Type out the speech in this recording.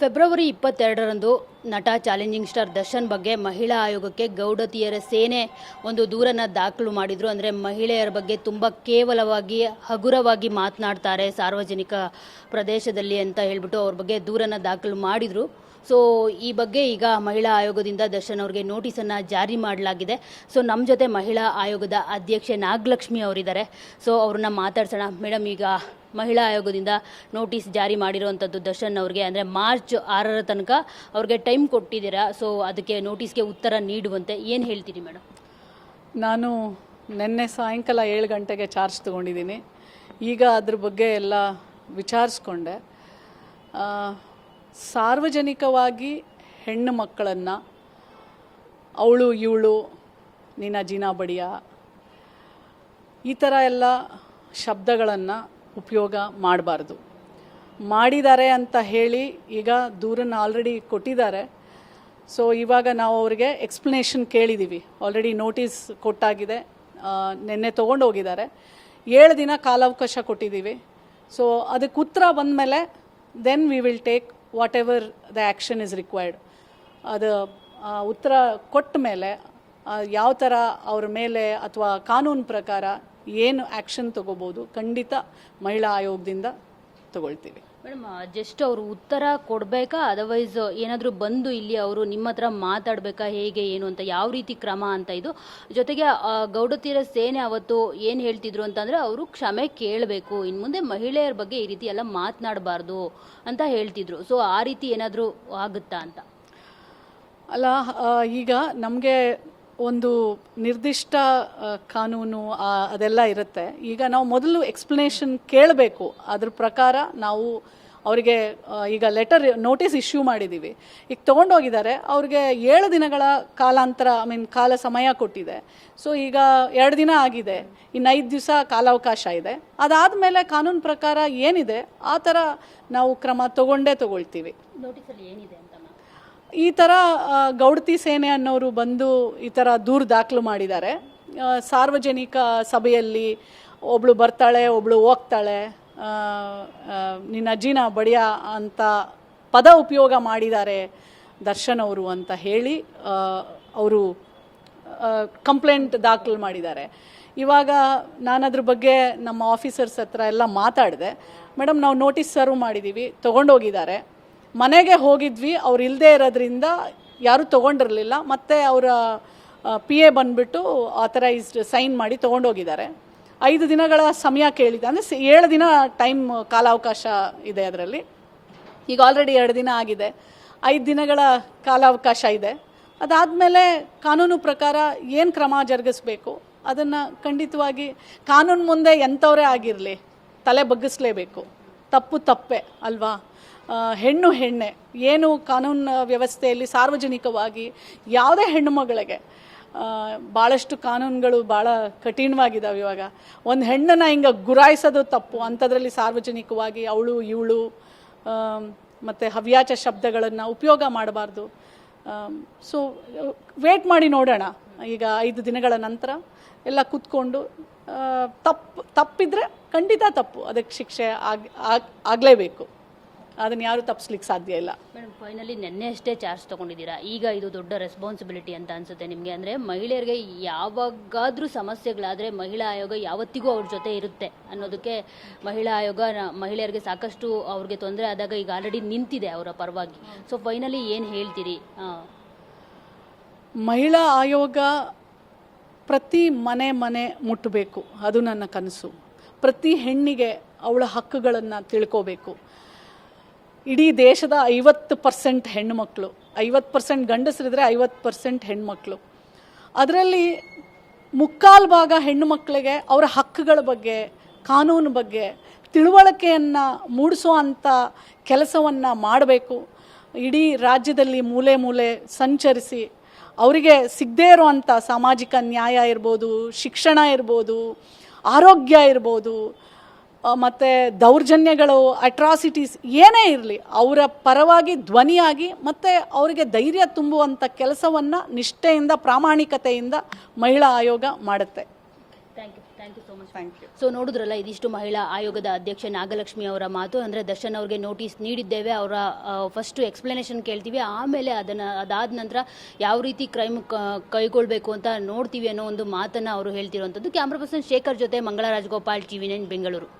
February ಇಪ್ಪತ್ತೆರಡರಂದು ನಟ challenging star Darshan ಬಗ್ಗೆ ಮಹಿಳಾ ಆಯೋಗಕ್ಕೆ ಗೌಡತಿಯರ ಸೇನೆ ಒಂದು ದೂರನ್ನು ದಾಖಲು ಮಾಡಿದ್ರು. ಅಂದರೆ ಮಹಿಳೆಯರ ಬಗ್ಗೆ ತುಂಬ ಕೇವಲವಾಗಿ, ಹಗುರವಾಗಿ ಮಾತನಾಡ್ತಾರೆ ಸಾರ್ವಜನಿಕ ಪ್ರದೇಶದಲ್ಲಿ ಅಂತ ಹೇಳಿಬಿಟ್ಟು ಅವ್ರ ಬಗ್ಗೆ ದೂರನ್ನು ದಾಖಲು ಮಾಡಿದ್ರು. ಸೊ ಈ ಬಗ್ಗೆ ಈಗ ಮಹಿಳಾ ಆಯೋಗದಿಂದ ದರ್ಶನ್ ಅವರಿಗೆ ನೋಟಿಸನ್ನು ಜಾರಿ ಮಾಡಲಾಗಿದೆ. ಸೊ ನಮ್ಮ ಜೊತೆ ಮಹಿಳಾ ಆಯೋಗದ ಅಧ್ಯಕ್ಷೆ ನಾಗಲಕ್ಷ್ಮಿ ಅವರಿದ್ದಾರೆ. ಸೊ ಅವ್ರನ್ನ ಮಾತಾಡ್ಸೋಣ. ಮೇಡಮ್, ಈಗ ಮಹಿಳಾ ಆಯೋಗದಿಂದ ನೋಟಿಸ್ ಜಾರಿ ಮಾಡಿರುವಂಥದ್ದು ದರ್ಶನ್ ಅವ್ರಿಗೆ, ಅಂದರೆ ಮಾರ್ಚ್ ಆರರ ತನಕ ಅವ್ರಿಗೆ ಟೈಮ್ ಕೊಟ್ಟಿದ್ದೀರಾ? ಸೊ ಅದಕ್ಕೆ ನೋಟಿಸ್ಗೆ ಉತ್ತರ ನೀಡುವಂತೆ ಏನು ಹೇಳ್ತೀರಿ ಮೇಡಮ್? ನಾನು ನಿನ್ನೆ ಸಾಯಂಕಾಲ ಏಳು ಗಂಟೆಗೆ ಚಾರ್ಜ್ ತಗೊಂಡಿದ್ದೀನಿ. ಈಗ ಅದ್ರ ಬಗ್ಗೆ ಎಲ್ಲ ವಿಚಾರಿಸ್ಕೊಂಡೆ. ಸಾರ್ವಜನಿಕವಾಗಿ ಹೆಣ್ಣು ಮಕ್ಕಳನ್ನು ಅವಳು, ಇವಳು, ನಿನ್ನ ಜೀನ ಬಡಿಯ ಈ ಥರ ಎಲ್ಲ ಶಬ್ದಗಳನ್ನು ಉಪಯೋಗ ಮಾಡಬಾರ್ದು. ಮಾಡಿದ್ದಾರೆ ಅಂತ ಹೇಳಿ ಈಗ ದೂರನ್ನು ಆಲ್ರೆಡಿ ಕೊಟ್ಟಿದ್ದಾರೆ. ಸೊ ಇವಾಗ ನಾವು ಅವರಿಗೆ ಎಕ್ಸ್ಪ್ಲನೇಷನ್ ಕೇಳಿದ್ದೀವಿ ಆಲ್ರೆಡಿ ನೋಟಿಸ್ ಕೊಟ್ಟಾಗಿದೆ. ನಿನ್ನೆ ತೊಗೊಂಡು ಹೋಗಿದ್ದಾರೆ ಏಳು ದಿನ ಕಾಲಾವಕಾಶ ಕೊಟ್ಟಿದ್ದೀವಿ. ಸೊ ಅದಕ್ಕೆ ಉತ್ತರ ಬಂದಮೇಲೆ then we will take what ever the action is required ಅದು ಉತ್ತರ ಕೊಟ್ಟ ಮೇಲೆ ಯಾವ ಥರ ಅವ್ರ ಮೇಲೆ ಅಥವಾ ಕಾನೂನು ಪ್ರಕಾರ ಏನು ಆ್ಯಕ್ಷನ್ ತಗೋಬೋದು ಖಂಡಿತ ಮಹಿಳಾ ಆಯೋಗದಿಂದ ತಗೊಳ್ತೀವಿ. ಮೇಡಮ್ ಜಸ್ಟ್ ಅವರು ಉತ್ತರ ಕೊಡಬೇಕಾ? ಅದರ್ವೈಸ್ ಏನಾದರೂ ಬಂದು ಇಲ್ಲಿ ಅವರು ನಿಮ್ಮ ಹತ್ರ ಮಾತಾಡಬೇಕಾ? ಹೇಗೆ, ಏನು ಅಂತ, ಯಾವ ರೀತಿ ಕ್ರಮ ಅಂತ ಇದು. ಜೊತೆಗೆ ಗೌಡತೀರ ಸೇನೆ ಅವತ್ತು ಏನು ಹೇಳ್ತಿದ್ರು ಅಂತಂದರೆ, ಅವರು ಕ್ಷಮೆ ಕೇಳಬೇಕು. ಇನ್ನು ಮುಂದೆ ಮಹಿಳೆಯರ ಬಗ್ಗೆ ಈ ರೀತಿ ಎಲ್ಲ ಮಾತನಾಡಬಾರ್ದು ಅಂತ ಹೇಳ್ತಿದ್ರು. ಸೊ ಆ ರೀತಿ ಏನಾದರೂ ಆಗುತ್ತಾ ಅಂತ? ಅಲ್ಲ ಈಗ ನಮಗೆ ಒಂದು ನಿರ್ದಿಷ್ಟ ಕಾನೂನು ಅದೆಲ್ಲ ಇರುತ್ತೆ. ಈಗ ನಾವು ಮೊದಲು ಎಕ್ಸ್ಪ್ಲನೇಷನ್ ಕೇಳಬೇಕು. ಅದ್ರ ಪ್ರಕಾರ ನಾವು ಅವರಿಗೆ ಈಗ ಲೆಟರ್ ನೋಟಿಸ್ ಇಶ್ಯೂ ಮಾಡಿದ್ದೀವಿ ಈಗ ತೊಗೊಂಡೋಗಿದ್ದಾರೆ. ಅವ್ರಿಗೆ ಏಳು ದಿನಗಳ ಕಾಲಾಂತರ ಐ ಮೀನ್ ಕಾಲ ಸಮಯ ಕೊಟ್ಟಿದೆ. ಸೊ ಈಗ ಎರಡು ದಿನ ಆಗಿದೆ. ಇನ್ನು ಐದು ದಿವಸ ಕಾಲಾವಕಾಶ ಇದೆ. ಅದಾದಮೇಲೆ ಕಾನೂನು ಪ್ರಕಾರ ಏನಿದೆ, ಆ ಥರ ನಾವು ಕ್ರಮ ತಗೊಂಡೇ ತಗೊಳ್ತೀವಿ. ನೋಟಿಸಲ್ಲಿ ಏನಿದೆ ಅಂತ ಈ ಥರ ಗೌಡತಿ ಸೇನೆ ಅನ್ನೋರು ಬಂದು ಈ ಥರ ದೂರು ದಾಖಲು ಮಾಡಿದ್ದಾರೆ. ಸಾರ್ವಜನಿಕ ಸಭೆಯಲ್ಲಿ ಒಬ್ಳು ಬರ್ತಾಳೆ, ಒಬ್ಳು ಹೋಗ್ತಾಳೆ. ನಿನ್ನ ಅಜ್ಜಿನ ಬಡಿಯ ಅಂತ ಪದ ಉಪಯೋಗ ಮಾಡಿದ್ದಾರೆ ದರ್ಶನ್ ಅವರು ಅಂತ ಹೇಳಿ ಅವರು ಕಂಪ್ಲೇಂಟ್ ದಾಖಲು ಮಾಡಿದ್ದಾರೆ. ಇವಾಗ ನಾನು ಅದ್ರ ಬಗ್ಗೆ ನಮ್ಮ ಆಫೀಸರ್ಸ್ ಹತ್ರ ಎಲ್ಲ ಮಾತಾಡಿದೆ. ಮೇಡಮ್ ನಾವು ನೋಟಿಸ್ ಸರ್ವ್ ಮಾಡಿದ್ದೀವಿ ತೊಗೊಂಡೋಗಿದ್ದಾರೆ. ಮನೆಗೆ ಹೋಗಿದ್ವಿ, ಅವ್ರು ಇಲ್ಲದೆ ಇರೋದ್ರಿಂದ ಯಾರೂ ತೊಗೊಂಡಿರಲಿಲ್ಲ. ಮತ್ತು ಅವರ ಪಿ ಎ ಬಂದುಬಿಟ್ಟು ಆಥರೈಸ್ಡ್ ಸೈನ್ ಮಾಡಿ ತೊಗೊಂಡೋಗಿದ್ದಾರೆ. ಐದು ದಿನಗಳ ಸಮಯ ಕೇಳಿದೆ. ಅಂದರೆ ಏಳು ದಿನ ಟೈಮ್ ಕಾಲಾವಕಾಶ ಇದೆ ಅದರಲ್ಲಿ. ಈಗ ಆಲ್ರೆಡಿ ಎರಡು ದಿನ ಆಗಿದೆ. ಐದು ದಿನಗಳ ಕಾಲಾವಕಾಶ ಇದೆ. ಅದಾದಮೇಲೆ ಕಾನೂನು ಪ್ರಕಾರ ಏನು ಕ್ರಮ ಜರುಗಿಸ್ಬೇಕು? ಅದನ್ನು ಖಂಡಿತವಾಗಿ ಕಾನೂನು ಮುಂದೆ ಎಂಥವರೇ ಆಗಿರಲಿ, ತಲೆ ಬಗ್ಗಿಸ್ಲೇಬೇಕು. ತಪ್ಪು ತಪ್ಪೆ, ಅಲ್ವಾ? ಹೆಣ್ಣು ಹೆಣ್ಣೆ, ಏನು ಕಾನೂನು ವ್ಯವಸ್ಥೆಯಲ್ಲಿ ಸಾರ್ವಜನಿಕವಾಗಿ ಯಾವುದೇ ಹೆಣ್ಣು ಮಗಳಿಗೆ ಭಾಳಷ್ಟು ಕಾನೂನುಗಳು ಭಾಳ ಕಠಿಣವಾಗಿದ್ದಾವೆ ಇವಾಗ. ಒಂದು ಹೆಣ್ಣನ್ನು ಹಿಂಗೆ ಗುರಾಯಿಸೋದು ತಪ್ಪು ಅಂಥದ್ರಲ್ಲಿ ಸಾರ್ವಜನಿಕವಾಗಿ ಅವಳು, ಇವಳು ಮತ್ತು ಹವ್ಯಾಚ ಶಬ್ದಗಳನ್ನು ಉಪಯೋಗ ಮಾಡಬಾರ್ದು. ಸೊ ವೇಟ್ ಮಾಡಿ ನೋಡೋಣ. ಈಗ ಐದು ದಿನಗಳ ನಂತರ ಎಲ್ಲ ಕೂತ್ಕೊಂಡು ತಪ್ಪು, ತಪ್ಪಿದ್ರೆ ಖಂಡಿತ ತಪ್ಪು. ಅದಕ್ಕೆ ಶಿಕ್ಷೆ ಆಗ್ ಆಗ್- ಆಗಲೇಬೇಕು. ಅದನ್ನು ಯಾರು ತಪ್ಪಿಸ್ಲಿಕ್ಕೆ ಸಾಧ್ಯ ಇಲ್ಲ. ಮೇಡಮ್ ಫೈನಲಿ ನೆನ್ನೆ ಅಷ್ಟೇ ಚಾರ್ಜ್ ತೊಗೊಂಡಿದ್ದೀರಾ? ಈಗ ಇದು ದೊಡ್ಡ ರೆಸ್ಪಾನ್ಸಿಬಿಲಿಟಿ ಅಂತ ಅನ್ಸುತ್ತೆ ನಿಮಗೆ. ಅಂದರೆ ಮಹಿಳೆಯರಿಗೆ ಯಾವಾಗಾದರೂ ಸಮಸ್ಯೆಗಳಾದರೆ ಮಹಿಳಾ ಆಯೋಗ ಯಾವತ್ತಿಗೂ ಅವ್ರ ಜೊತೆ ಇರುತ್ತೆ ಅನ್ನೋದಕ್ಕೆ ಮಹಿಳಾ ಆಯೋಗ ನ- ಮಹಿಳೆಯರಿಗೆ ಸಾಕಷ್ಟು ಅವ್ರಿಗೆ ತೊಂದರೆ ಆದಾಗ ಈಗ ಆಲ್ರೆಡಿ ನಿಂತಿದೆ ಅವರ ಪರವಾಗಿ. ಸೊ ಫೈನಲಿ ಏನು ಹೇಳ್ತೀರಿ? ಆ, ಮಹಿಳಾ ಆಯೋಗ ಪ್ರತಿ ಮನೆ ಮನೆ ಮುಟ್ಟಬೇಕು ಅದು ನನ್ನ ಕನಸು. ಪ್ರತಿ ಹೆಣ್ಣಿಗೆ ಅವಳ ಹಕ್ಕುಗಳನ್ನು ತಿಳ್ಕೋಬೇಕು. ಇಡೀ ದೇಶದ ಐವತ್ತು ಪರ್ಸೆಂಟ್ ಹೆಣ್ಣುಮಕ್ಕಳು ಐವತ್ತು ಪರ್ಸೆಂಟ್ ಗಂಡಸರಿದ್ರೆ ಐವತ್ತು ಪರ್ಸೆಂಟ್ ಹೆಣ್ಮಕ್ಳು. ಅದರಲ್ಲಿ ಮುಕ್ಕಾಲು ಭಾಗ ಹೆಣ್ಣು ಮಕ್ಕಳಿಗೆ ಅವರ ಹಕ್ಕುಗಳ ಬಗ್ಗೆ, ಕಾನೂನು ಬಗ್ಗೆ, ತಿಳುವಳಿಕೆಯನ್ನು ಮೂಡಿಸೋ ಅಂಥ ಕೆಲಸವನ್ನು ಮಾಡಬೇಕು. ಇಡೀ ರಾಜ್ಯದಲ್ಲಿ ಮೂಲೆ ಮೂಲೆ ಸಂಚರಿಸಿ ಅವರಿಗೆ ಸಿಗದೇ ಇರುವಂಥ ಸಾಮಾಜಿಕ ನ್ಯಾಯ ಇರ್ಬೋದು, ಶಿಕ್ಷಣ ಇರ್ಬೋದು ಆರೋಗ್ಯ ಇರ್ಬೋದು ಮತ್ತು ದೌರ್ಜನ್ಯಗಳು ಅಟ್ರಾಸಿಟೀಸ್ ಏನೇ ಇರಲಿ, ಅವರ ಪರವಾಗಿ ಧ್ವನಿಯಾಗಿ, ಮತ್ತು ಅವರಿಗೆ ಧೈರ್ಯ ತುಂಬುವಂಥ ಕೆಲಸವನ್ನು ನಿಷ್ಠೆಯಿಂದ, ಪ್ರಾಮಾಣಿಕತೆಯಿಂದ ಮಹಿಳಾ ಆಯೋಗ ಮಾಡುತ್ತೆ. Thank you thank you so much thank you so ನೋಡಿದ್ರಲ್ಲ ಇದಿಷ್ಟು ಮಹಿಳಾ ಆಯೋಗದ ಅಧ್ಯಕ್ಷೆ ನಾಗಲಕ್ಷ್ಮಿ ಅವರ ಮಾತು. ಅಂದ್ರೆ ದರ್ಶನ್ ಅವ್ರಿಗೆ ನೋಟಿಸ್ ನೀಡಿದ್ದೇವೆ ಅವರ ಫಸ್ಟ್ ಎಕ್ಸ್ಪ್ಲನೇಷನ್ ಕೇಳ್ತೀವಿ. ಆಮೇಲೆ ಅದನ್ನ ಅದಾದ ನಂತರ ಯಾವ ರೀತಿ ಕ್ರೈಮ್ ಕೈಗೊಳ್ಬೇಕು ಅಂತ ನೋಡ್ತೀವಿ ಅನ್ನೋ ಒಂದು ಮಾತನ್ನ ಅವರು ಹೇಳ್ತಿರುವಂಥದ್ದು. ಕ್ಯಾಮ್ರಾ ಪರ್ಸನ್ ಶೇಖರ್ ಜೊತೆ ಮಂಗಳ ರಾಜಗೋಪಾಲ್ ಟಿವಿ ನೈನ್ ಬೆಂಗಳೂರು.